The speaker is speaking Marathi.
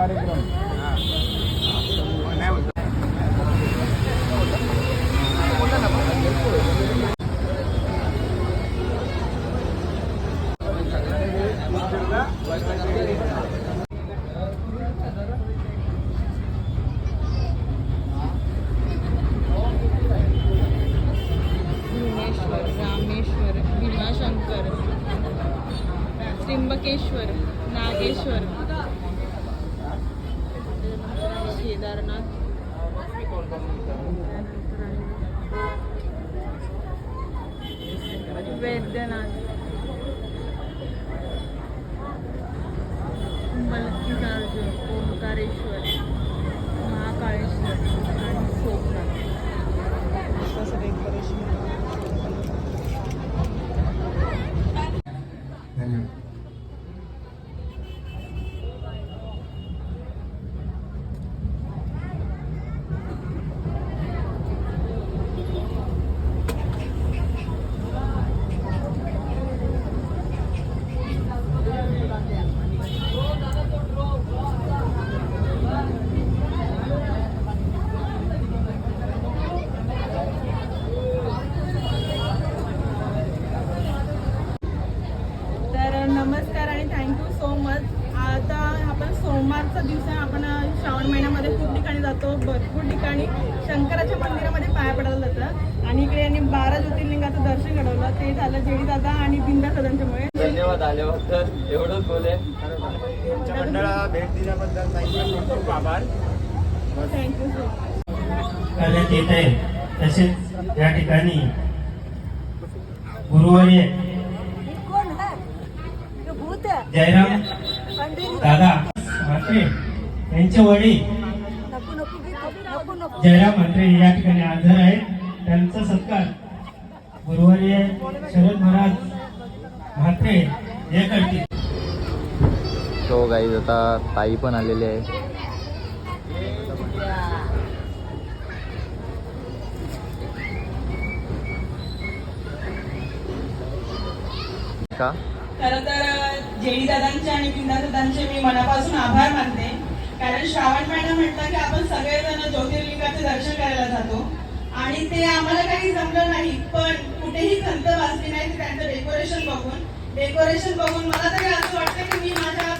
कार्यक्रम. रामेश्वर त्र्यंबकेश्वर नागेश्वर. केदारनाथ. वैद्यनाथ. मल्लिकार्जुन ओंकारेश्वर महाकाळेश्वर आणि सोमनाथ असं डेकोरेशन धन्यवाद तर नमस्कार आणि थँक्यू सो मच आता आपण सोमवारचा दिवस आहे. आपण श्रावण महिन्यामध्ये खूप ठिकाणी जातो. भरपूर ठिकाणी शंकराच्या मंदिरामध्ये पाया पडायला जातं आणि इकडे यांनी बारा ज्योतिर्लिंगाचं दर्शन घडवलं. ते झालं जेडी दादा आणि बिंदा सदांच्यामुळे. धन्यवाद आल्याबद्दल एवढंच बोले. मंडळाला भेट दिल्याबद्दल ताईंचे खूप खूप आभार. थँक्यू करण्यात येत आहे तसेच या ठिकाणी गुरुवारी जयराम दादा. म्हात्रे यांचे वडील जयराम म्हात्रे या ठिकाणी हजर आहेत. त्यांचा सत्कार गुरुवारी शरद महाराज म्हात्रे हे करतील. तो गाईज आता ताई पण आलेली आहे. का? खरं तर जेडी दादांचे आणि बिंदा दादांचे मी मनापासून आभार मानते. कारण श्रावण महिना म्हटलं की आपण सगळेजण ज्योतिर्लिंगाचे दर्शन करायला जातो. आणि ते आम्हाला काही जमलं नाही पण कुठेही खंत वाचली नाही त्यांचं डेकोरेशन बघून. डेकोरेशन बघून मला तरी असं वाटतं की मी माझ्या